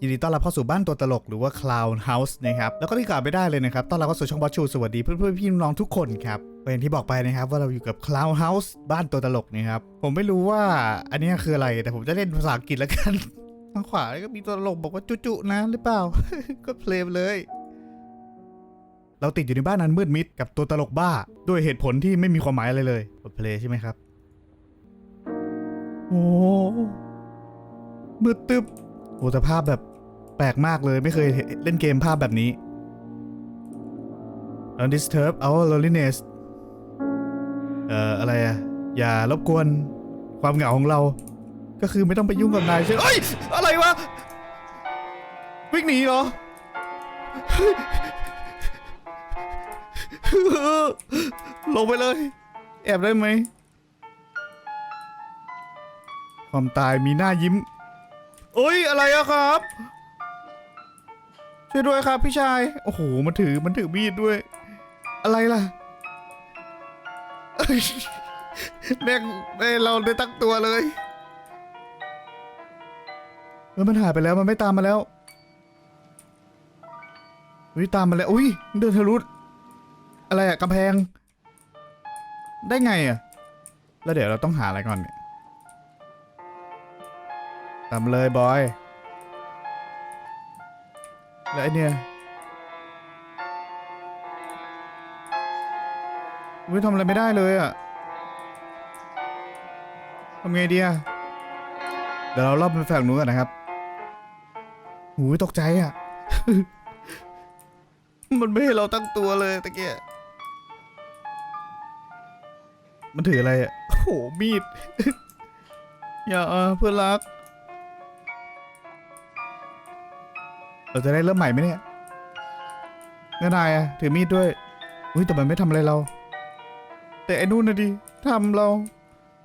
ยินดีต้อนรับเข้าสู่บ้านตัวตลกหรือว่า Clown House นะครับ แล้วก็ที่กล่าวไม่ได้เลยนะครับ ต้อนรับเข้าสู่ช่องบอสชูสวัสดีเพื่อนๆพี่น้องทุกคนครับอย่างที่บอกไปนะครับว่าเราอยู่กับ Clown House บ้านตัวตลกนะครับ ผมไม่รู้ว่าอันนี้คืออะไร แต่ผมจะเล่นภาษาอังกฤษแล้วกันทางขวาก็มีตัวตลกบอกว่าจุๆนะหรือเปล่า ก็เพลย์เลย เราติดอยู่ในบ้านนั้นมืดมิดกับตัวตลกบ้า ด้วยเหตุผลที่ไม่มีความหมายอะไรเลยกดเพลย์ใช่ไหมครับ โอ้มืดตึ๊บโอ้แต่ภาพแบบแปลกมากเลยไม่เคยเล่นเกมภาพแบบนี้ Don't disturb our loneliness เอ่อ อะไรอะอย่ารบกวนความเหงาของเรา ก็คือไม่ต้องไปยุ่งกับนายใช่เอ้ย อะไรวะ วิ่งหนีเหรอ ลงไปเลย แอบได้ไหม ความตายมีหน้ายิ้มเอ้ยอะไรอะครับ ช่วยด้วยครับพี่ชาย โอ้โห มันถือมันถือมีดด้วย อะไรล่ะเอ้ยแม่งแม่เราได้ตั้งตัวเลยเออมันหายไปแล้วมันไม่ตามมาแล้วอุ้ยตามมาแล้วอุ้ยเดินทะลุอะไรอะกำแพง ได้ไงอะแล้วเดี๋ยวเราต้องหาอะไรก่อนเนี่ย ตามเลยบอยแล้วไอเนี่ยอุ้ยทำอะไรไม่ได้เลยอะทำไงดีอะเดี๋ยวเรารอบไปฝั่งนู้นกันนะครับหูตกใจอะ มันไม่ให้เราตั้งตัวเลยตะเกียมันถืออะไรอะโอ้โหมีด อย่าเพื่อนรัก เราจะได้เริ่มใหม่ไหมเนี่ยเงนายอะถือมีดด้วย อุ้ยแต่มันไม่ทำอะไรเรา แต่ไอ้นู่นนะดิทำเรา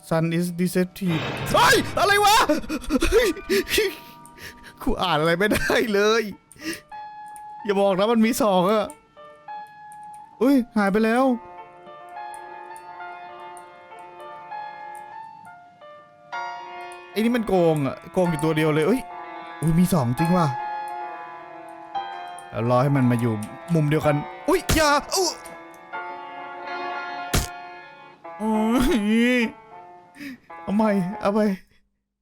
Sun is deceptive เฮ้ย อะไรวะกูอ่านอะไรไม่ได้เลย อย่าบอกนะมันมีสองอะอุ้ย หายไปแล้ว ไอ้นี่มันโกงอะโกงอยู่ตัวเดียวเลยเอ้ย อุ้ยมีสองจริงว่ะ รอให้มันมาอยู่มุมเดียวกัน อุ้ยอย่าอู้เอาใหม่เอาไป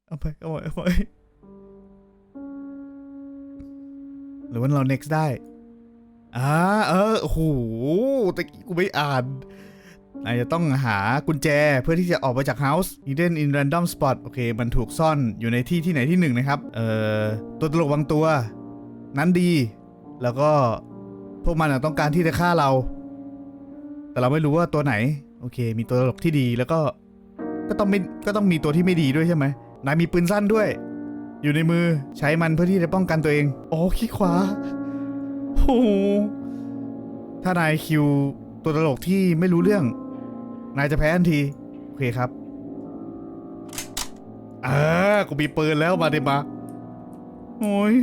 เอาไปเอาไปเอาไปหรือว่าเรา next ได้อ่าเออโอ้โหตะกี้กูไม่อ่านนายจะต้องหากุญแจเพื่อที่จะออกไปจาก house hidden in random spot โอเค มันถูกซ่อนอยู่ในที่ที่ไหนที่หนึ่งนะครับ เอ่อ ตัวตลกบางตัว นั้นดี แล้วก็พวกมันต้องการที่จะฆ่าเรา แต่เราไม่รู้ว่าตัวไหน โอเค มีตัวตลกที่ดีแล้วก็ก็ต้องไม่ก็ต้องมีตัวที่ไม่ดีด้วยใช่ไหมนายมีปืนสั้นด้วย อยู่ในมือใช้มันเพื่อที่จะป้องกันตัวเองอ๋อขี้ขวาโอ้ถ้านายคิวตัวตลกที่ไม่รู้เรื่อง นายจะแพ้ทันที โอเคครับเออกูมีปืนแล้วมาดิมาโอ้ย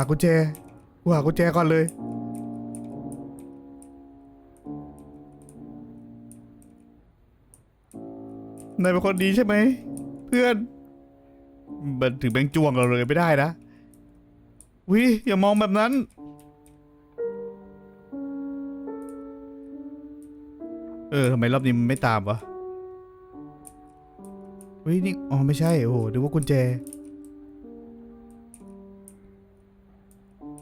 ากุญแจกูหากุญแจก่อนเลย นายเป็นคนดีใช่ไหม เพื่อน มันถึงแบงค์จวงเราเลยไม่ได้นะวิอย่ามองแบบนั้น เออทำไมรอบนี้มันไม่ตามวะวินี่ อ๋อ ไม่ใช่ โอ้โหดูว่ากุญแจ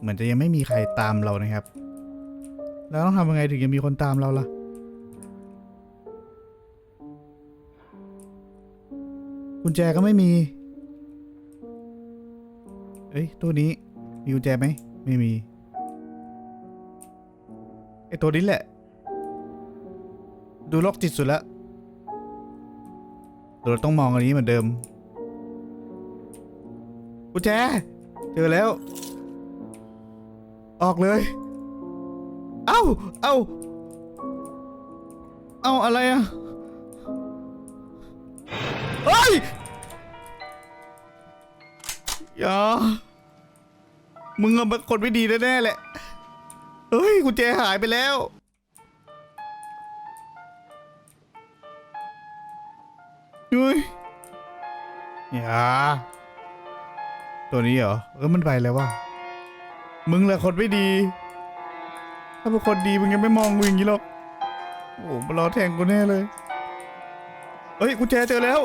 เหมือนจะยังไม่มีใครตามเรานะครับ แล้วต้องทำยังไงถึงจะมีคนตามเราล่ะ กุญแจก็ไม่มี เอ้ยตัวนี้มีกุญแจไหม ไม่มี ไอตัวนี้แหละ ดูโรคจิตสุดแล้วเราต้องมองอันนี้เหมือนเดิม กุญแจ เจอแล้ว ออกเลย เอ้า เอ้า เอ้าอะไรอะเฮ้ยอย่ามึงอะเป็นคนไม่ดีแน่ๆแหละ เฮ้ยกุญแจหายไปแล้ว เฮ้ยอย่าตัวนี้เหรอ เออมันไปแล้วว่ะ มึงแหละคนไม่ดี ถ้าเป็นคนดีมึงยังไม่มองกูอย่างนี้หรอก โอ้โหมารอแทงกูแน่เลยเฮ้ยกุญแจเจอแล้ว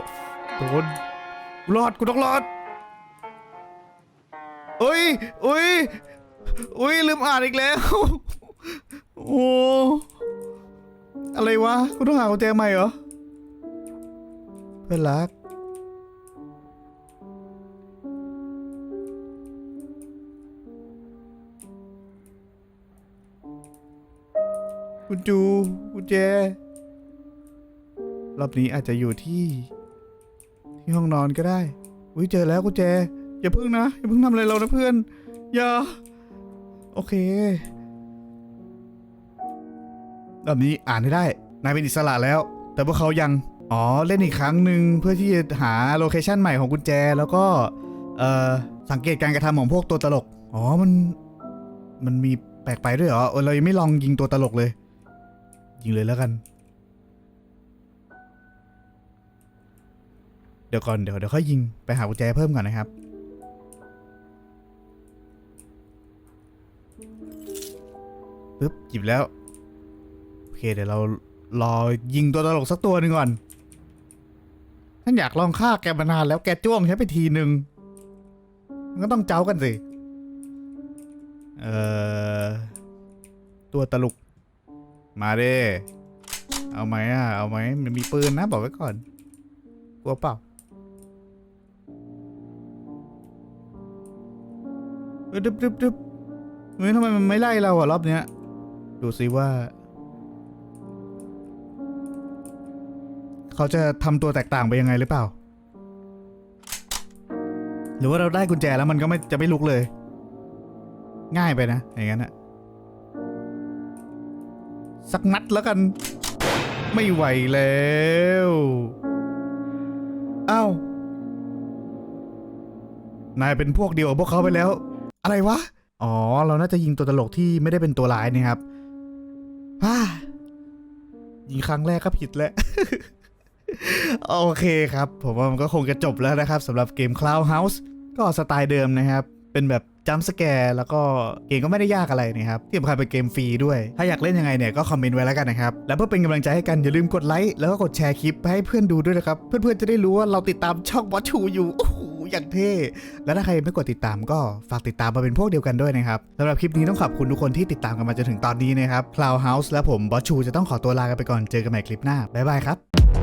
โดนกูรอดกูต้องรอดเอ้ยเอ้ยเอ้ยลืมอ่านอีกแล้ว โอ้อะไรวะกูต้องหากุญแจใหม่เหรอเพื่อนรัก คุณจูกุญแจรอบนี้อาจจะอยู่ที่ ที่ห้องนอนก็ได้ อุ้ยเจอแล้วกุญแจ อย่าพึ่งนะ อย่าพึ่งทำอะไรเรานะเพื่อน อย่า โอเค รอบนี้อ่านให้ได้ นายเป็นอิสระแล้ว แต่พวกเขายัง อ๋อ เล่นอีกครั้งหนึ่งเพื่อที่จะหาโลเคชันใหม่ของกุญแจ แล้วก็ เอ่อ สังเกตการกระทำของพวกตัวตลก อ๋อ มัน มันมีแปลกไปด้วยเหรอเออเรายังไม่ลองยิงตัวตลกเลย ยิงเลยแล้วกัน เดี๋ยวก่อนเดี๋ยวเดี๋ยวค่อยยิงไปหากุญแจเพิ่มก่อนนะครับ ปึ๊บหยิบแล้ว โอเคเดี๋ยวเรารอยิงตัวตลกสักตัวหนึ่งก่อนท่านอยากลองฆ่าแกมานานแล้วแกจ้วงใช้ไปทีหนึ่งมันก็ต้องเจ้ากันสิ เอ่อ ตัวตลก มาเด้เอาไหมอะ เอาไหมมันมีปืนนะบอกไว้ก่อน กลัวเปล่าเออดึบดึบดึบเฮ้ยทำไมมันไม่ไล่เราอะรอบเนี้ย ดูซิว่า เขาจะทำตัวแตกต่างไปยังไงหรือเปล่า หรือว่าเราได้กุญแจแล้วมันก็ไม่จะไม่ลุกเลย ง่ายไปนะ อย่างนั้นอะ สักนัดแล้วกัน ไม่ไหวแล้วอ้าวนายเป็นพวกเดียวกับพวกเขาไปแล้ว อะไรวะ อ๋อ เราน่าจะยิงตัวตลกที่ไม่ได้เป็นตัวร้ายนี่ครับฮ่ายิงครั้งแรกก็ผิดแล้ว โอเคครับ ผมว่ามันก็คงจะจบแล้วนะครับสำหรับเกม Cloud House ก็สไตล์เดิมนะครับ เป็นแบบ จัมสแกร์แล้วก็เกมก็ไม่ได้ยากอะไรนะครับที่สำคัญเป็นเกมฟรีด้วย ถ้าอยากเล่นยังไงเนี่ยก็คอมเมนต์ไว้แล้วกันนะครับ แล้วเพื่อเป็นกำลังใจให้กันอย่าลืมกดไลค์แล้วก็กดแชร์คลิปให้เพื่อนดูด้วยนะครับ เพื่อนๆจะได้รู้ว่าเราติดตามช่องบอชูอยู่โอ้โหอย่างเท่แล้วถ้าใครไม่กดติดตามก็ฝากติดตามมาเป็นพวกเดียวกันด้วยนะครับสำหรับคลิปนี้ต้องขอบคุณทุกคนที่ติดตามกันมาจนถึงตอนนี้นะครับ Cloud House และผมบอชูจะต้องขอตัวลากันไปก่อนเจอกันใหม่คลิปหน้าบ๊ายบายครับ